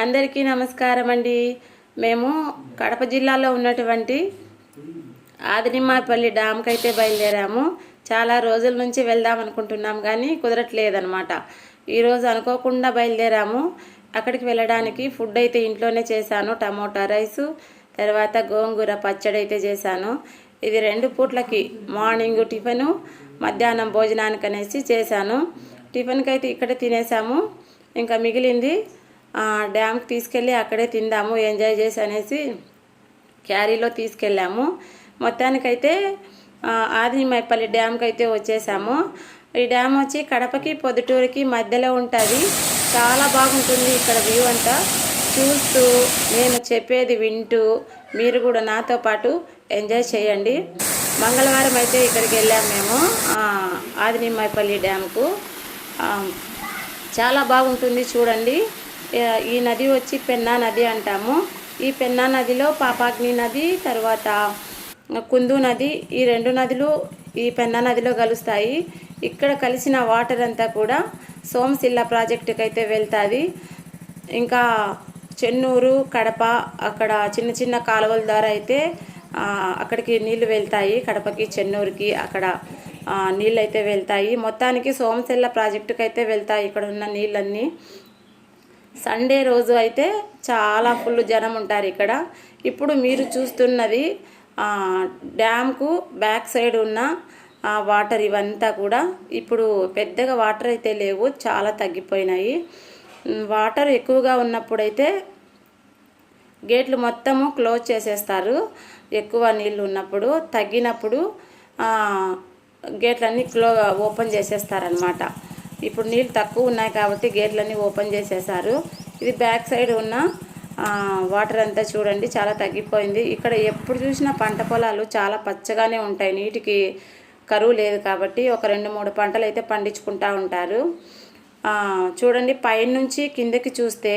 అందరికీ నమస్కారం అండి మేము కడప జిల్లాలో ఉన్నటువంటి ఆదినిమాపల్లి డ్యామ్కి అయితే బయలుదేరాము. చాలా రోజుల నుంచి వెళ్దాం అనుకుంటున్నాం కానీ కుదరట్లేదనమాట ఈరోజు అనుకోకుండా బయలుదేరాము. అక్కడికి వెళ్ళడానికి ఫుడ్ అయితే ఇంట్లోనే చేశాను. టమోటా రైసు తర్వాత గోంగూర పచ్చడి అయితే చేశాను. ఇది రెండు పూట్లకి మార్నింగ్ టిఫిను మధ్యాహ్నం భోజనానికి అనేసి చేశాను. టిఫిన్కి అయితే ఇక్కడే తినేసాము ఇంకా మిగిలింది డ్యామ్కి తీసుకెళ్ళి అక్కడే తిందాము ఎంజాయ్ చేసి అనేసి క్యారీలో తీసుకెళ్ళాము. మొత్తానికైతే ఆదిమైపల్లి డ్యామ్కి అయితే వచ్చేసాము. ఈ డ్యామ్ వచ్చి కడపకి పొద్దుటూరుకి మధ్యలో ఉంటుంది. చాలా బాగుంటుంది ఇక్కడ వ్యూ అంతా. చూస్తూ నేను చెప్పేది వింటూ మీరు కూడా నాతో పాటు ఎంజాయ్ చేయండి. మంగళవారం అయితే ఇక్కడికి వెళ్ళాము మేము ఆదినిమ్మాయిపల్లి డ్యామ్కు. చాలా బాగుంటుంది చూడండి. ఈ నది వచ్చి పెన్నా నది అంటాము. ఈ పెన్నా నదిలో పాపాగ్ని నది తర్వాత కుందు నది ఈ రెండు నదులు ఈ పెన్నా నదిలో కలుస్తాయి. ఇక్కడ కలిసిన వాటర్ అంతా కూడా సోమశిల్ల ప్రాజెక్టుకి అయితే వెళ్తుంది. ఇంకా చెన్నూరు కడప అక్కడ చిన్న చిన్న కాలువల ద్వారా అయితే అక్కడికి నీళ్ళు వెళ్తాయి. కడపకి చెన్నూరుకి అక్కడ నీళ్ళు అయితే వెళ్తాయి. మొత్తానికి సోమశిల్ల ప్రాజెక్టుకి అయితే వెళ్తాయి. ఇక్కడ ఉన్న నీళ్ళన్నీ. సండే రోజు అయితే చాలా ఫుల్ జనం ఉంటారు ఇక్కడ. ఇప్పుడు మీరు చూస్తున్నది డ్యామ్కు బ్యాక్ సైడ్ ఉన్న వాటర్ ఇవంతా కూడా ఇప్పుడు పెద్దగా వాటర్ అయితే లేవు చాలా తగ్గిపోయినాయి. వాటర్ ఎక్కువగా ఉన్నప్పుడైతే గేట్లు మొత్తము క్లోజ్ చేసేస్తారు. ఎక్కువ నీళ్ళు ఉన్నప్పుడు తగ్గినప్పుడు గేట్లన్నీ క్లో ఓపెన్ చేసేస్తారనమాట ఇప్పుడు నీళ్ళు తక్కువ ఉన్నాయి కాబట్టి గేట్లన్నీ ఓపెన్ చేసేసారు. ఇది బ్యాక్ సైడ్ ఉన్న వాటర్ అంతా చూడండి చాలా తగ్గిపోయింది. ఇక్కడ ఎప్పుడు చూసినా పంట పొలాలు చాలా పచ్చగానే ఉంటాయి. నీటికి కరువు లేదు కాబట్టి ఒక రెండు మూడు పంటలు అయితే పండించుకుంటా ఉంటారు. చూడండి పైనుంచి కిందకి చూస్తే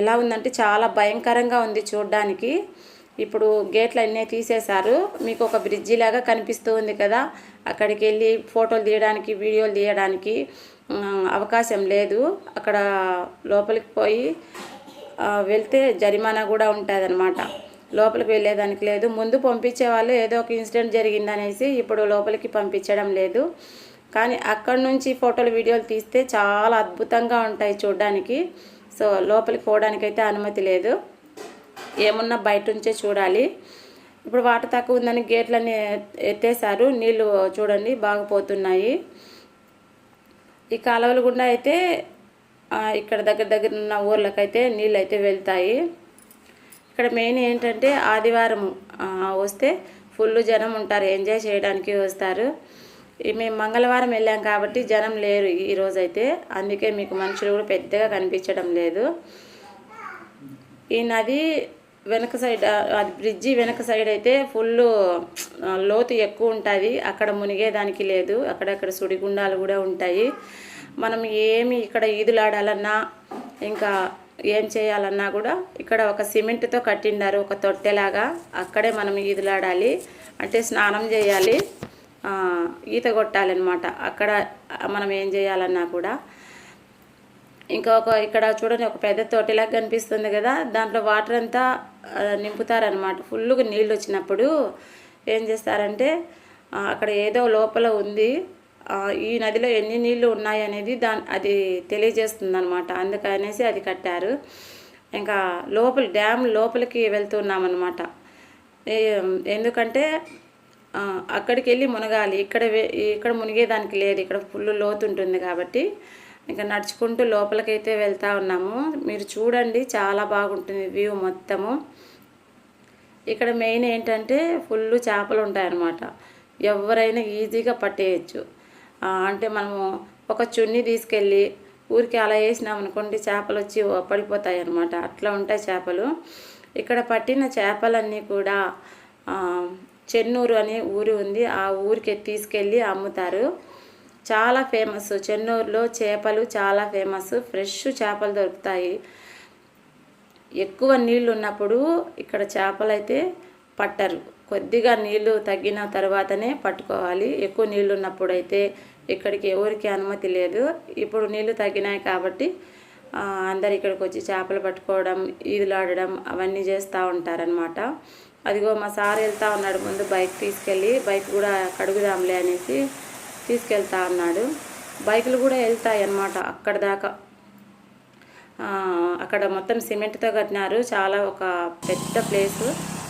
ఎలా ఉందంటే చాలా భయంకరంగా ఉంది చూడడానికి. ఇప్పుడు గేట్లు అన్నీ తీసేశారు. మీకు ఒక బ్రిడ్జి లాగా కనిపిస్తూ ఉంది కదా. అక్కడికి వెళ్ళి ఫోటోలు తీయడానికి వీడియోలు తీయడానికి అవకాశం లేదు. అక్కడ లోపలికి పోయి వెళ్తే జరిమానా కూడా ఉంటుంది అనమాట లోపలికి వెళ్ళేదానికి లేదు. ముందు పంపించే వాళ్ళు ఏదో ఒక ఇన్సిడెంట్ జరిగిందనేసి ఇప్పుడు లోపలికి పంపించడం లేదు. కానీ అక్కడ నుంచి ఫోటోలు వీడియోలు తీస్తే చాలా అద్భుతంగా ఉంటాయి చూడడానికి. సో లోపలికి పోవడానికి అయితే అనుమతి లేదు. ఏమున్నా బయట ఉంచే చూడాలి. ఇప్పుడు వాటర్ తక్కువ ఉందని గేట్లన్నీ ఎత్తేసారు నీళ్ళు చూడండి బాగా పోతున్నాయి. ఈ కాలువలు గుండా అయితే ఇక్కడ దగ్గర దగ్గర ఉన్న ఊర్లకైతే నీళ్ళు అయితే వెళ్తాయి. ఇక్కడ మెయిన్ ఏంటంటే ఆదివారం వస్తే ఫుల్ జనం ఉంటారు. ఎంజాయ్ చేయడానికి వస్తారు. మేము మంగళవారం వెళ్ళాం కాబట్టి జనం లేరు ఈరోజైతే అయితే అందుకే మీకు మనుషులు కూడా పెద్దగా కనిపించడం లేదు. ఈ నది వెనక సైడ్ అది బ్రిడ్జి వెనక సైడ్ అయితే ఫుల్ లోతు ఎక్కువ ఉంటుంది. అక్కడ మునిగేదానికి లేదు. అక్కడక్కడ సుడిగుండాలు కూడా ఉంటాయి. మనం ఏమి ఇక్కడ ఈదులాడాలన్నా ఇంకా ఏం చేయాలన్నా కూడా ఇక్కడ ఒక సిమెంట్తో కట్టిండారు ఒక తొట్టెలాగా. అక్కడే మనం ఈదులాడాలి. అంటే స్నానం చేయాలి. ఈత కొట్టాలన్నమాట. అక్కడ మనం ఏం చేయాలన్నా కూడా. ఇంకా ఒక ఇక్కడ చూడండి ఒక పెద్ద తోటిలాగా కనిపిస్తుంది కదా. దాంట్లో వాటర్ అంతా నింపుతారనమాట ఫుల్గా నీళ్ళు వచ్చినప్పుడు ఏం చేస్తారంటే అక్కడ ఏదో లోపల ఉంది. ఈ నదిలో ఎన్ని నీళ్ళు ఉన్నాయి అనేది దాని అది తెలియజేస్తుంది అనమాట అందుకనేసి అది కట్టారు. ఇంకా లోపల డ్యామ్ లోపలికి వెళ్తున్నామన్నమాట. ఏ- ఎందుకంటే అక్కడికి వెళ్ళి మునగాలి. ఇక్కడ వే- ఇక్కడ మునిగేదానికి లేదు. ఇక్కడ ఫుల్ లోతు ఉంటుంది కాబట్టి. ఇంకా నడుచుకుంటూ లోపలికైతే వెళ్తూ ఉన్నాము. మీరు చూడండి చాలా బాగుంటుంది వ్యూ మొత్తము. ఇక్కడ మెయిన్ ఏంటంటే ఫుల్ చేపలు ఉంటాయన్నమాట. ఎవరైనా ఈజీగా పట్టేయచ్చు. అంటే మనము ఒక చున్నీ తీసుకెళ్ళి ఊరికి అలా వేసినాం అనుకోండి చేపలు వచ్చి పడిపోతాయి అనమాట అట్లా ఉంటాయి చేపలు. ఇక్కడ పట్టిన చేపలన్నీ కూడా చెన్నూరు అనే ఊరు ఉంది. ఆ ఊరికి తీసుకెళ్ళి అమ్ముతారు. చాలా ఫేమస్. చెన్నూరులో చేపలు చాలా ఫేమస్. ఫ్రెష్ చేపలు దొరుకుతాయి. ఎక్కువ నీళ్ళు ఉన్నప్పుడు ఇక్కడ చేపలు అయితే పట్టరు. కొద్దిగా నీళ్ళు తగ్గిన తర్వాతనే పట్టుకోవాలి. ఎక్కువ నీళ్ళు ఉన్నప్పుడు అయితే ఇక్కడికి ఎవరికి అనుమతి లేదు. ఇప్పుడు నీళ్ళు తగ్గినాయి కాబట్టి అందరు ఇక్కడికి వచ్చి చేపలు పట్టుకోవడం ఈదులాడడం అవన్నీ చేస్తూ ఉంటారనమాట అదిగో మా సార్ వెళ్తూ ఉన్నాడు ముందు బైక్ తీసుకెళ్ళి. బైక్ కూడా కడుగుదాంలే అనేసి తీసుకెళ్తా ఉన్నాడు బైకులు కూడా వెళ్తాయి అన్నమాట అక్కడ దాకా. అక్కడ మొత్తం సిమెంట్తో కట్టినారు. చాలా ఒక పెద్ద ప్లేసు.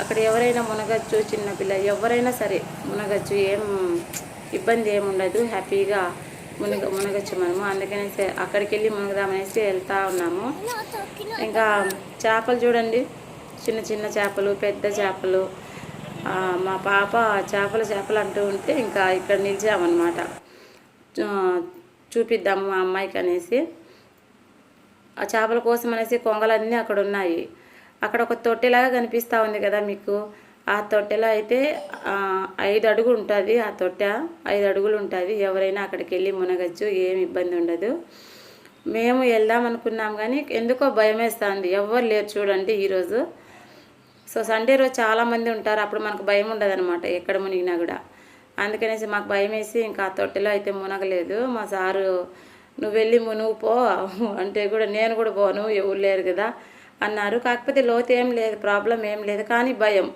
అక్కడ ఎవరైనా మునగచ్చు చిన్నపిల్ల ఎవరైనా సరే మునగచ్చు ఏం ఇబ్బంది ఏమి ఉండదు. హ్యాపీగా మునగ మునగచ్చు మనము. అందుకనేసి అక్కడికి వెళ్ళి మునగదామనేసి వెళ్తా ఉన్నాము. ఇంకా చేపలు చూడండి. చిన్న చిన్న చేపలు పెద్ద చేపలు. మా పాప చేపలు చేపలు అంటూ ఉంటే ఇంకా ఇక్కడ నిలిచామన్నమాట. చూపిద్దాము మా అమ్మాయికి అనేసి. ఆ చేపల కోసం అనేసి కొంగలన్నీ అక్కడ ఉన్నాయి. అక్కడ ఒక తొట్టెలాగా కనిపిస్తూ ఉంది కదా మీకు. ఆ తొట్టెలో అయితే ఐదు అడుగులు ఉంటుంది ఆ తొట్టె. ఐదు అడుగులు ఉంటుంది. ఎవరైనా అక్కడికి వెళ్ళి మునగచ్చు ఏం ఇబ్బంది ఉండదు. మేము వెళ్దాం అనుకున్నాం కానీ ఎందుకో భయం వేస్తుంది ఎవరు లేరు చూడండి ఈరోజు. సో సండే రోజు చాలామంది ఉంటారు. అప్పుడు మనకు భయం ఉండదు అనమాట ఎక్కడ మునిగినా కూడా. అందుకనేసి మాకు భయం వేసి ఇంకా ఆ తొట్టెలో అయితే మునగలేదు. మా సారు నువ్వు వెళ్ళి మునుగు పో అంటే కూడా నేను కూడా పోను ఎవరు లేరు కదా అన్నారు. కాకపోతే లోతు ఏం లేదు ప్రాబ్లం ఏం లేదు కానీ భయం.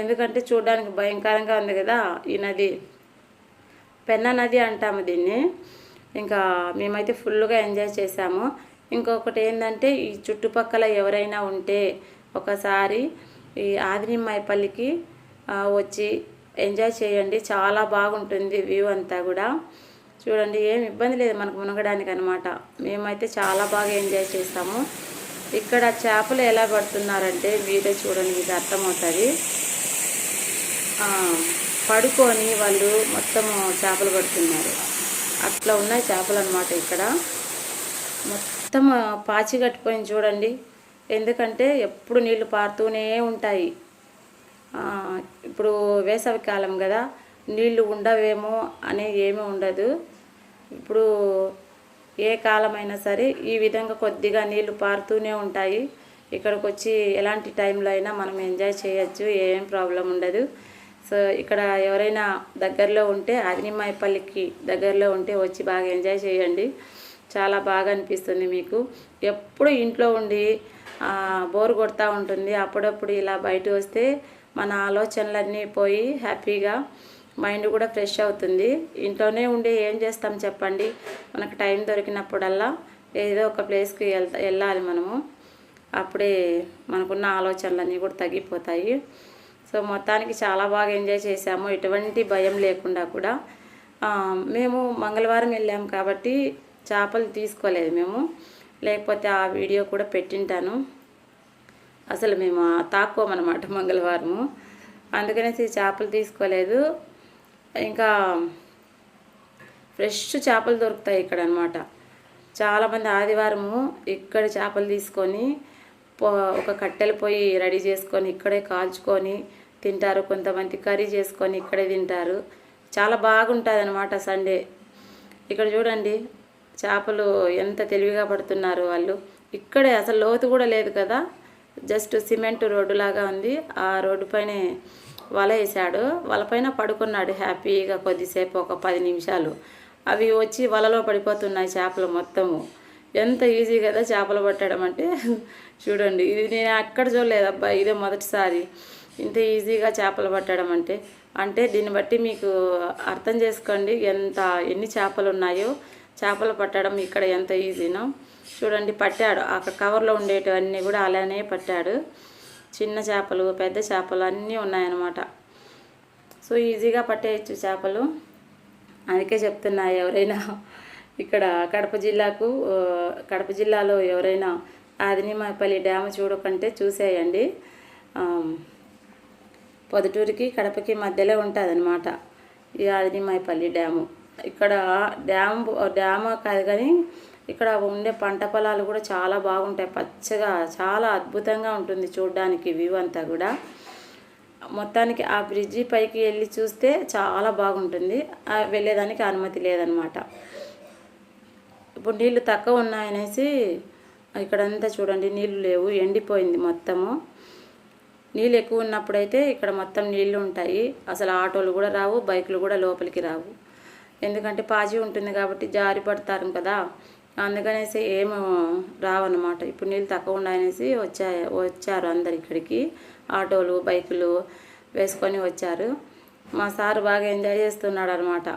ఎందుకంటే చూడడానికి భయంకరంగా ఉంది కదా ఈ నది. పెన్న నది అంటాము దీన్ని. ఇంకా మేమైతే ఫుల్గా ఎంజాయ్ చేసాము ఇంకొకటి ఏంటంటే ఈ చుట్టుపక్కల ఎవరైనా ఉంటే ఒకసారి ఈ ఆదినిమ్మాయిపల్లికి వచ్చి ఎంజాయ్ చేయండి. చాలా బాగుంటుంది వ్యూ అంతా కూడా. చూడండి ఏం ఇబ్బంది లేదు మనకు మునగడానికి అనమాట మేమైతే చాలా బాగా ఎంజాయ్ చేస్తాము. ఇక్కడ చేపలు ఎలా పడుతున్నారంటే మీరే చూడండి మీకు అర్థమవుతుంది. పడుకొని వాళ్ళు మొత్తం చేపలు పడుతున్నారు. అట్లా ఉన్నాయి చేపలు అనమాట ఇక్కడ. మొత్తం పాచి కట్టిపోయింది చూడండి. ఎందుకంటే ఎప్పుడు నీళ్ళు పారుతూనే ఉంటాయి. ఇప్పుడు వేసవి కాలం కదా నీళ్ళు ఉండవేమో అనే ఏమీ ఉండదు. ఇప్పుడు ఏ కాలమైనా సరే ఈ విధంగా కొద్దిగా నీళ్ళు పారుతూనే ఉంటాయి. ఇక్కడికి వచ్చి ఎలాంటి టైంలో అయినా మనం ఎంజాయ్ చేయొచ్చు ఏం ప్రాబ్లం ఉండదు. సో ఇక్కడ ఎవరైనా దగ్గరలో ఉంటే ఆదినిమ్మాయిపల్లికి దగ్గరలో ఉంటే వచ్చి బాగా ఎంజాయ్ చేయండి. చాలా బాగా అనిపిస్తుంది మీకు. ఎప్పుడు ఇంట్లో ఉండి బోర్ కొడతా ఉంటుంది. అప్పుడప్పుడు ఇలా బయట వస్తే మన ఆలోచనలన్నీ పోయి హ్యాపీగా మైండ్ కూడా ఫ్రెష్ అవుతుంది. ఇంట్లోనే ఉండి ఏం చేస్తాం చెప్పండి? మనకు టైం దొరికినప్పుడల్లా ఏదో ఒక ప్లేస్కి వెళ్తా వెళ్ళాలి మనము. అప్పుడే మనకున్న ఆలోచనలన్నీ కూడా తగ్గిపోతాయి. సో మొత్తానికి చాలా బాగా ఎంజాయ్ చేసాము ఎటువంటి భయం లేకుండా కూడా మేము మంగళవారం వెళ్ళాము కాబట్టి చేపలు తీసుకోలేదు మేము. లేకపోతే ఆ వీడియో కూడా పెట్టింటాను. అసలు మేము తాక్కోమన్నమాట మంగళవారము. అందుకనేసి చేపలు తీసుకోలేదు. ఇంకా ఫ్రెష్ చేపలు దొరుకుతాయి ఇక్కడ అనమాట చాలామంది ఆదివారము ఇక్కడ చేపలు తీసుకొని పో ఒక కట్టెలు పొయ్యి రెడీ చేసుకొని ఇక్కడే కాల్చుకొని తింటారు. కొంతమంది కర్రీ చేసుకొని ఇక్కడే తింటారు. చాలా బాగుంటుంది అనమాట సండే. ఇక్కడ చూడండి చేపలు ఎంత తెలివిగా పడుతున్నారు వాళ్ళు. ఇక్కడే అసలు లోతు కూడా లేదు కదా. జస్ట్ సిమెంట్ రోడ్డు లాగా ఉంది. ఆ రోడ్డు పైనే వల వేసాడు వలపైన పడుకున్నాడు హ్యాపీగా కొద్దిసేపు ఒక పది నిమిషాలు. అవి వచ్చి వలలో పడిపోతున్నాయి చేపలు మొత్తము. ఎంత ఈజీ కదా చేపలు పట్టడం అంటే. చూడండి ఇది నేను అక్కడ చూడలేదు అబ్బా ఇదే మొదటిసారి. ఇంత ఈజీగా చేపలు పట్టడం అంటే. అంటే దీన్ని బట్టి మీకు అర్థం చేసుకోండి ఎంత ఎన్ని చేపలు ఉన్నాయో. చేపలు పట్టడం ఇక్కడ ఎంత ఈజీనో. చూడండి పట్టాడు. ఆ కవర్లో ఉండేటివన్నీ కూడా అలానే పట్టాడు. చిన్న చేపలు పెద్ద చేపలు అన్నీ ఉన్నాయన్నమాట. సో ఈజీగా పట్టేయచ్చు చేపలు. అందుకే చెప్తున్నా ఎవరైనా ఇక్కడ కడప జిల్లాకు కడప జిల్లాలో ఎవరైనా ఆదినిమాపల్లి డ్యామ్ చూడకంటే చూసేయండి. ఆ, కడపకి మధ్యలో ఉంటుంది అనమాట ఈ ఆదినిమాయపల్లి డ్యాము. ఇక్కడ డ్యామ్ డ్యామ్ కాదు కానీ ఇక్కడ ఉండే పంట పొలాలు కూడా చాలా బాగుంటాయి. పచ్చగా చాలా అద్భుతంగా ఉంటుంది చూడడానికి వ్యూ అంతా కూడా. మొత్తానికి ఆ బ్రిడ్జి పైకి వెళ్ళి చూస్తే చాలా బాగుంటుంది. వెళ్ళేదానికి అనుమతి లేదనమాట. ఇప్పుడు నీళ్ళు తక్కువ ఉన్నాయనేసి ఇక్కడంతా చూడండి నీళ్ళు లేవు ఎండిపోయింది మొత్తము. నీళ్ళు ఎక్కువ ఉన్నప్పుడైతే ఇక్కడ మొత్తం నీళ్ళు ఉంటాయి. అసలు ఆటోలు కూడా రావు బైకులు కూడా లోపలికి రావు. ఎందుకంటే పాచి ఉంటుంది కాబట్టి జారి పడతారు కదా. అందుకనేసి ఏమో రావన్నమాట. ఇప్పుడు నీళ్ళు తక్కువ ఉన్నాయనేసి వచ్చా వచ్చారు అందరు ఇక్కడికి. ఆటోలు బైకులు వేసుకొని వచ్చారు. మా సార్ బాగా ఎంజాయ్ చేస్తున్నాడు అనమాట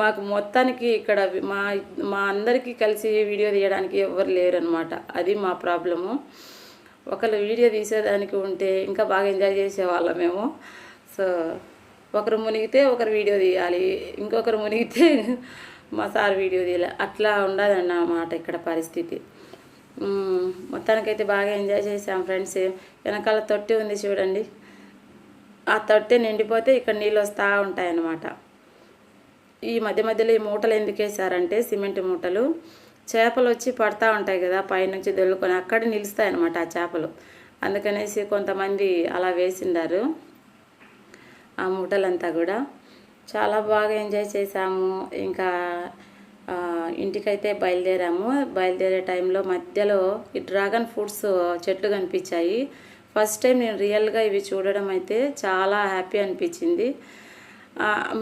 మాకు మొత్తానికి ఇక్కడ మా మా అందరికీ కలిసి వీడియో తీయడానికి ఎవరు లేరు అనమాట అది మా ప్రాబ్లము. ఒకరు వీడియో తీసేదానికి ఉంటే ఇంకా బాగా ఎంజాయ్ చేసేవాళ్ళం మేము. సో ఒకరు మునిగితే ఒకరు వీడియో తీయాలి ఇంకొకరు మునిగితే మా సార్ వీడియో తీయాలి. అట్లా ఉండదన్నమాట ఇక్కడ పరిస్థితి. మొత్తానికైతే బాగా ఎంజాయ్ చేసాం ఫ్రెండ్స్. వెనకాల తొట్టి ఉంది చూడండి. ఆ తొట్టి నిండిపోతే ఇక్కడ నీళ్ళు వస్తూ ఉంటాయి అన్నమాట ఈ మధ్య మధ్యలో ఈ మూటలు ఎందుకు వేసారంటే సిమెంట్ మూటలు. చేపలు వచ్చి పడతా ఉంటాయి కదా పైనుంచి దొల్లుకొని అక్కడ నిలుస్తాయి అన్నమాట ఆ చేపలు. అందుకనేసి కొంతమంది అలా వేసిండారు. ఆ మూటలంతా కూడా. చాలా బాగా ఎంజాయ్ చేసాము ఇంకా ఇంటికైతే బయలుదేరాము. బయలుదేరే టైంలో మధ్యలో ఈ డ్రాగన్ ఫ్రూట్స్ చెట్లు కనిపించాయి. ఫస్ట్ టైం నేను రియల్గా ఇవి చూడడం అయితే చాలా హ్యాపీ అనిపించింది.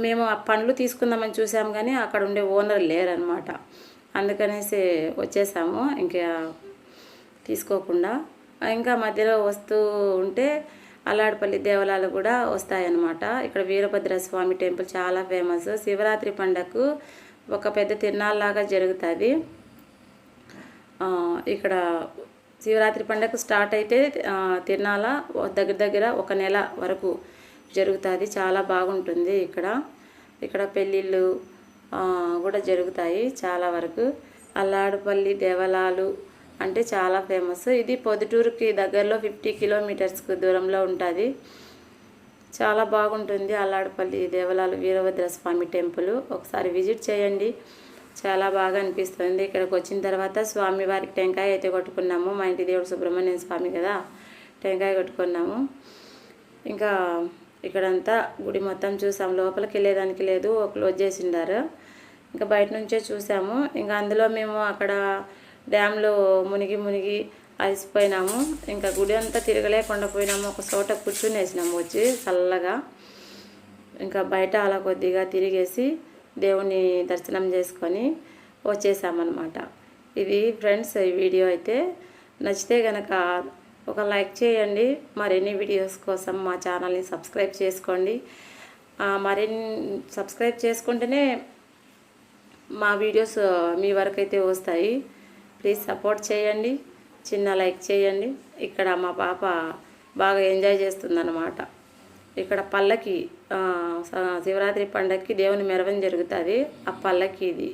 మేము ఆ పండ్లు తీసుకుందామని చూసాము కానీ అక్కడ ఉండే ఓనర్ లేరనమాట అందుకనేసి వచ్చేసాము. ఇంకా తీసుకోకుండా. ఇంకా మధ్యలో వస్తూ ఉంటే అల్లాడపల్లి దేవాలయాలు కూడా వస్తాయన్నమాట. ఇక్కడ వీరభద్ర స్వామి టెంపుల్ చాలా ఫేమస్. శివరాత్రి పండగకు ఒక పెద్ద తిరునాళ్ళలాగా జరుగుతుంది. ఇక్కడ శివరాత్రి పండగ స్టార్ట్ అయితే ఆ, తిరునాళ దగ్గర దగ్గర ఒక నెల వరకు జరుగుతుంది. చాలా బాగుంటుంది ఇక్కడ. ఇక్కడ పెళ్ళిళ్ళు కూడా జరుగుతాయి చాలా వరకు. అల్లాడుపల్లి దేవాలయాలు అంటే చాలా ఫేమస్ ఇది పొద్దుటూరుకి దగ్గరలో ఫిఫ్టీ కిలోమీటర్స్కి దూరంలో ఉంటుంది. చాలా బాగుంటుంది అల్లాడపల్లి దేవాలయాలు వీరభద్ర స్వామి టెంపుల్. ఒకసారి విజిట్ చేయండి. చాలా బాగా అనిపిస్తుంది. ఇక్కడికి వచ్చిన తర్వాత స్వామి వారికి టెంకాయ అయితే కొట్టుకున్నాము. మా ఇంటి దేవుడు సుబ్రహ్మణ్యం స్వామి కదా టెంకాయ కొట్టుకున్నాము. ఇంకా ఇక్కడంతా గుడి మొత్తం చూసాము లోపలికి వెళ్ళేదానికి లేదు. క్లోజ్ చేసిండారు. ఇంకా బయట నుంచే చూసాము. ఇంకా అందులో మేము అక్కడ డ్యామ్లో మునిగి మునిగి అలసిపోయినాము. ఇంకా గుడి అంతా తిరగలేకుండా పోయినాము. ఒక చోట కూర్చుని వేసినాము వచ్చి చల్లగా. ఇంకా బయట అలా కొద్దిగా తిరిగేసి దేవుని దర్శనం చేసుకొని వచ్చేసామన్నమాట. ఇది ఫ్రెండ్స్ ఈ వీడియో అయితే నచ్చితే గనక ఒక లైక్ చేయండి. మరిన్ని వీడియోస్ కోసం మా ఛానల్ని సబ్స్క్రైబ్ చేసుకోండి. మరిన్ని సబ్స్క్రైబ్ చేసుకుంటేనే మా వీడియోస్ మీ వరకు అయితే వస్తాయి. ప్లీజ్ సపోర్ట్ చేయండి చిన్న లైక్ చేయండి. ఇక్కడ మా పాప బాగా ఎంజాయ్ చేస్తుందన్నమాట. ఇక్కడ పల్లకి శివరాత్రి పండగకి దేవుని మెరవని జరుగుతుంది. ఆ పల్లకి ఇది.